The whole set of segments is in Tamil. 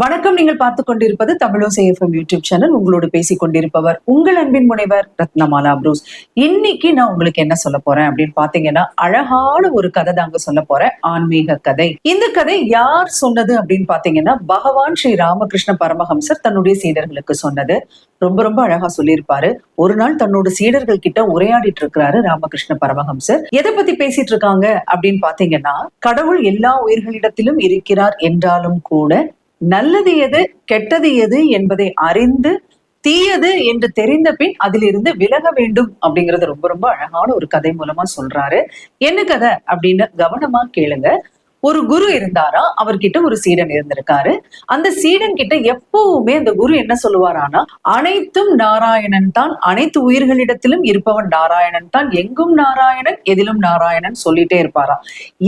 வணக்கம் நீங்கள் பார்த்து கொண்டிருப்பது தமிழோசை எஃப்எம் யூடியூப் சேனல். உங்களோடு பேசிக் கொண்டிருப்பவர் உங்கள் அன்பின் முனைவர் ரத்னமாலா புரூஸ். இன்னைக்கு நான் உங்களுக்கு என்ன சொல்ல போறேன் அப்படின்னு பாத்தீங்கன்னா அழகான ஒரு கதை தாங்க சொல்ல போறேன். ஆன்மீக கதை. இந்த கதை யார் சொன்னது அப்படின்னு பாத்தீங்கன்னா பகவான் ஸ்ரீ ராமகிருஷ்ண பரமஹம்சர் தன்னுடைய சீடர்களுக்கு சொன்னது. ரொம்ப ரொம்ப அழகா சொல்லியிருப்பாரு. ஒரு நாள் தன்னோட சீடர்கள் கிட்ட உரையாடிட்டு இருக்கிறாரு ராமகிருஷ்ண பரமஹம்சர். எதை பத்தி பேசிட்டு இருக்காங்க அப்படின்னு பாத்தீங்கன்னா கடவுள் எல்லா உயிர்களிடத்திலும் இருக்கிறார் என்றாலும் கூட நல்லது எது கெட்டது எது என்பதை அறிந்து தீயது என்று தெரிந்த பின் அதிலிருந்து விலக வேண்டும் அப்படிங்கறது ரொம்ப ரொம்ப அழகான ஒரு கதை மூலமா சொல்றாரு. என்ன கதை அப்படின்னு கவனமா கேளுங்க. ஒரு குரு இருந்தாரா அவர்கிட்ட ஒரு சீடன் இருந்திருக்காரு. அந்த சீடன் கிட்ட எப்பவுமே அந்த குரு என்ன சொல்லுவாரானா அனைத்தும் நாராயணன் தான் அனைத்து உயிர்களிடத்திலும் இருப்பவன் நாராயணன் தான் எங்கும் நாராயணன் எதிலும் நாராயணன் சொல்லிட்டே இருப்பாராம்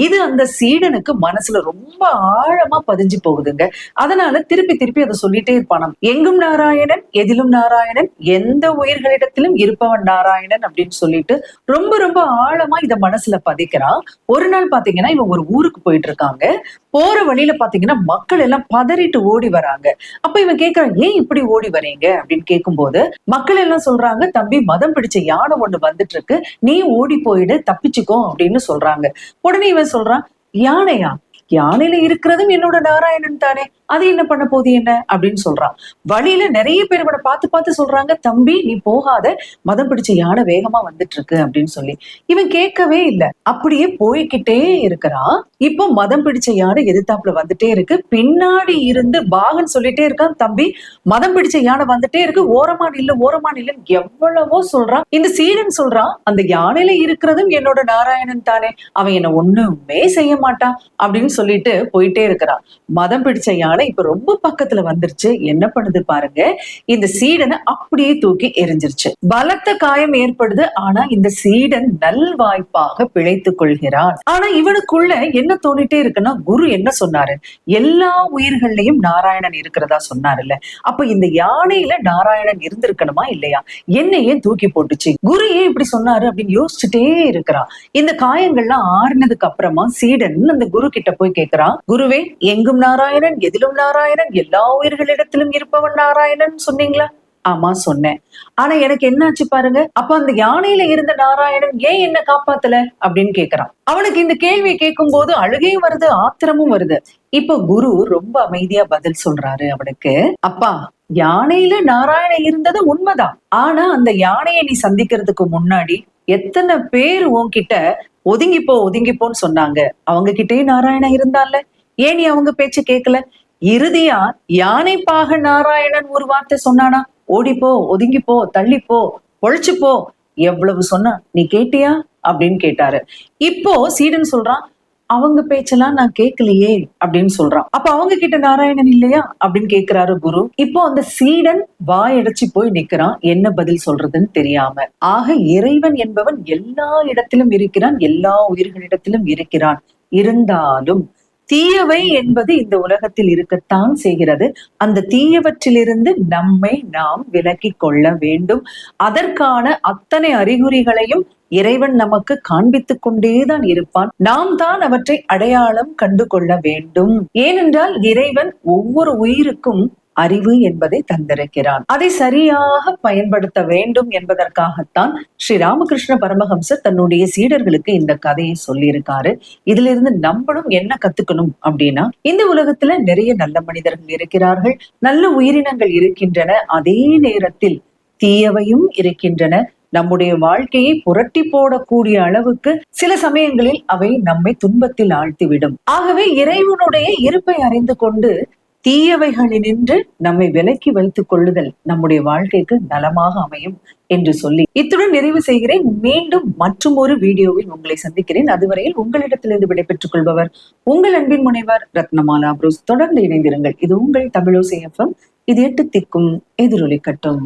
இது அந்த சீடனுக்கு மனசுல ரொம்ப ஆழமா பதிஞ்சு போகுதுங்க. அதனால திருப்பி திருப்பி அதை சொல்லிட்டே இருப்பானாம். எங்கும் நாராயணன் எதிலும் நாராயணன் எந்த உயிர்களிடத்திலும் இருப்பவன் நாராயணன் அப்படின்னு சொல்லிட்டு ரொம்ப ரொம்ப ஆழமா இத மனசுல பதிக்கிறான் ஒரு நாள் பாத்தீங்கன்னா இவன் ஒரு ஊருக்கு போயிட்டு இருக்காங்க போற வழியில பாத்தீங்கன்னா மக்கள் எல்லாம் பதறிட்டு ஓடி வராங்க. அப்ப இவன் கேக்குறான் ஏன் இப்படி ஓடி வரீங்க? அப்படின்னு கேட்கும்போது மக்கள் எல்லாம் சொல்றாங்க தம்பி மதம் பிடிச்ச யானை ஒண்ணு வந்துட்டு இருக்கு நீ ஓடி போயிடு தப்பிச்சுக்கோ அப்படின்னு சொல்றாங்க. உடனே இவன் சொல்றான் யானையா? யானையில இருக்கிறதும் என்னோட நாராயணன் தானே? அது என்ன பண்ண போகுது என்ன? அப்படின்னு சொல்றான். வழியில நிறைய பேர் இவனை பார்த்து பார்த்து சொல்றாங்க தம்பி நீ போகாத. மதம் பிடிச்ச யானை வேகமா வந்துட்டு இருக்கு அப்படின்னு சொல்லி. இவன் கேட்கவே இல்லை. அப்படியே போய்கிட்டே இருக்கிறான். இப்போ மதம் பிடிச்ச யானை எதிர்த்தாப்புல வந்துட்டே இருக்கு. பின்னாடி இருந்து பாகன் சொல்லிட்டே இருக்கான் தம்பி மதம் பிடிச்ச யானை வந்துட்டே இருக்கு. ஓரமான இல்ல ஓரமான இல்லன்னு எவ்வளவோ சொல்றான். இந்த சீடன் சொல்றான் அந்த யானையில இருக்கிறதும் என்னோட நாராயணன் தானே. அவன் என்ன ஒண்ணுமே செய்ய மாட்டான் அப்படின்னு சொல்லிட்டு போயிட்டே இருக்கிறான் மதம் பிடிச்ச யானை இப்ப ரொம்ப பக்கத்துல வந்துருச்சு. என்ன பண்ணுது பாருங்க. இந்த சீடனை அப்படியே தூக்கி எரிஞ்சிருச்சு. பலத்த காயம் ஏற்படுது. ஆனா இந்த சீடன் நல்வாய்ப்பாக பிழைத்துக் கொள்கிறான். ஆனா இவனுக்குள்ள என்ன தோணிட்டே இருக்குன்னா குரு என்ன சொன்னாரு? எல்லா உயிர்கள்லயும் நாராயணன் இருக்கிறதா சொன்னாருல்ல. அப்ப இந்த யானையில நாராயணன் இருந்திருக்கணுமா இல்லையா? என்னையே தூக்கி போட்டுச்சு. குரு ஏன் இப்படி சொன்னாரு அப்படின்னு யோசிச்சுட்டே இருக்கிறான் இந்த காயங்கள்லாம் ஆறுனதுக்கு அப்புறமா சீடன் அந்த குரு கிட்ட போய் போய் கேட்கிறான் குருவே எங்கும் நாராயணன் எதிலும் நாராயணன் எல்லா உயிர்களிடத்திலும் இருப்பவன் நாராயணன் சொன்னீங்களா? ஆமா சொன்னேன். ஆனா எனக்கு என்னாச்சு பாருங்க அப்ப அந்த யானையில இருந்த நாராயணன் ஏன் என்ன காப்பாத்தல? அப்படின்னு கேக்குறான் அவனுக்கு இந்த கேள்வியை கேட்கும் போது அழுகையும் வருது ஆத்திரமும் வருது. இப்ப குரு ரொம்ப அமைதியா பதில் சொல்றாரு அவனுக்கு அப்பா யானையில நாராயணன் இருந்தது உண்மைதான். ஆனா அந்த யானையை நீ சந்திக்கிறதுக்கு முன்னாடி எத்தனை பேர் உன்கிட்ட ஒதுங்கிப்போ ஒதுங்கிப்போன்னு சொன்னாங்க? அவங்க கிட்டே நாராயணன் இருந்தால ஏன் நீ அவங்க பேச்சு கேட்கல? இறுதியா யானை பாக நாராயணன் ஒரு வார்த்தை சொன்னானா? ஓடிப்போ ஒதுங்கிப்போ தள்ளிப்போ பொழைச்சுப்போ. எவ்வளவு சொன்னா நீ கேட்டியா? அப்படின்னு கேட்டாரு. இப்போ சீடன் சொல்றான் அவங்க பேச்செல்லாம் நான் கேட்கலையே அப்படின்னு சொல்றான். அப்ப அவங்க கிட்ட நாராயணன் இல்லையா அப்படின்னு கேக்குறாரு குரு. இப்போ அந்த சீடன் வாயடைச்சு போய் நிக்கிறான். என்ன பதில் சொல்றதுன்னு தெரியாம. ஆக இறைவன் என்பவன் எல்லா இடத்திலும் இருக்கிறான். எல்லா உயிர்களிடத்திலும் இருக்கிறான். இருந்தாலும் தீயவை என்பது இந்த உலகத்தில் இருக்கத்தான் செய்கிறது. அந்த தீயவற்றிலிருந்து நம்மை நாம் விலக்கி கொள்ள வேண்டும். அதற்கான அத்தனை அறிகுறிகளையும் இறைவன் நமக்கு காண்பித்துக் கொண்டேதான் இருப்பான். நாம் தான் அவற்றை அடையாளம் கண்டு கொள்ள வேண்டும். ஏனென்றால் இறைவன் ஒவ்வொரு உயிருக்கும் அறிவு என்பதை தந்திருக்கிறான். அதை சரியாக பயன்படுத்த வேண்டும் என்பதற்காகத்தான் ஸ்ரீ ராமகிருஷ்ண பரமஹம்சர் தன்னுடைய சீடர்களுக்கு இந்த கதையை சொல்லியிருக்காரு. இதுல இருந்து நம்மளும் என்ன கத்துக்கணும் அப்படின்னா இந்த உலகத்துல நிறைய நல்ல மனிதர்கள் இருக்கிறார்கள் நல்ல உயிரினங்கள் இருக்கின்றன அதே நேரத்தில் தீயவையும் இருக்கின்றன. நம்முடைய வாழ்க்கையை புரட்டி போடக்கூடிய அளவுக்கு சில சமயங்களில் அவை நம்மை துன்பத்தில் ஆழ்த்திவிடும். ஆகவே இறைவனுடைய இருப்பை அறிந்து கொண்டு தீயவைகளினின்று நம்மை விலக்கி வைத்துக் கொள்ளுதல் நம்முடைய வாழ்க்கைக்கு நலமாக அமையும் என்று சொல்லி இத்துடன் நிறைவு செய்கிறேன். மீண்டும் மற்றும் ஒரு வீடியோவில் உங்களை சந்திக்கிறேன். அதுவரையில் உங்களிடத்திலிருந்து விடைபெற்றுக் கொள்பவர் உங்கள் அன்பின் முனைவர் ரத்னமாலா புரூஸ். தொடர்ந்து இணைந்திருங்கள். இது உங்கள் தமிழோசை எஃப்எம் இது எட்டு திக்கும் எதிரொலிக்கட்டும்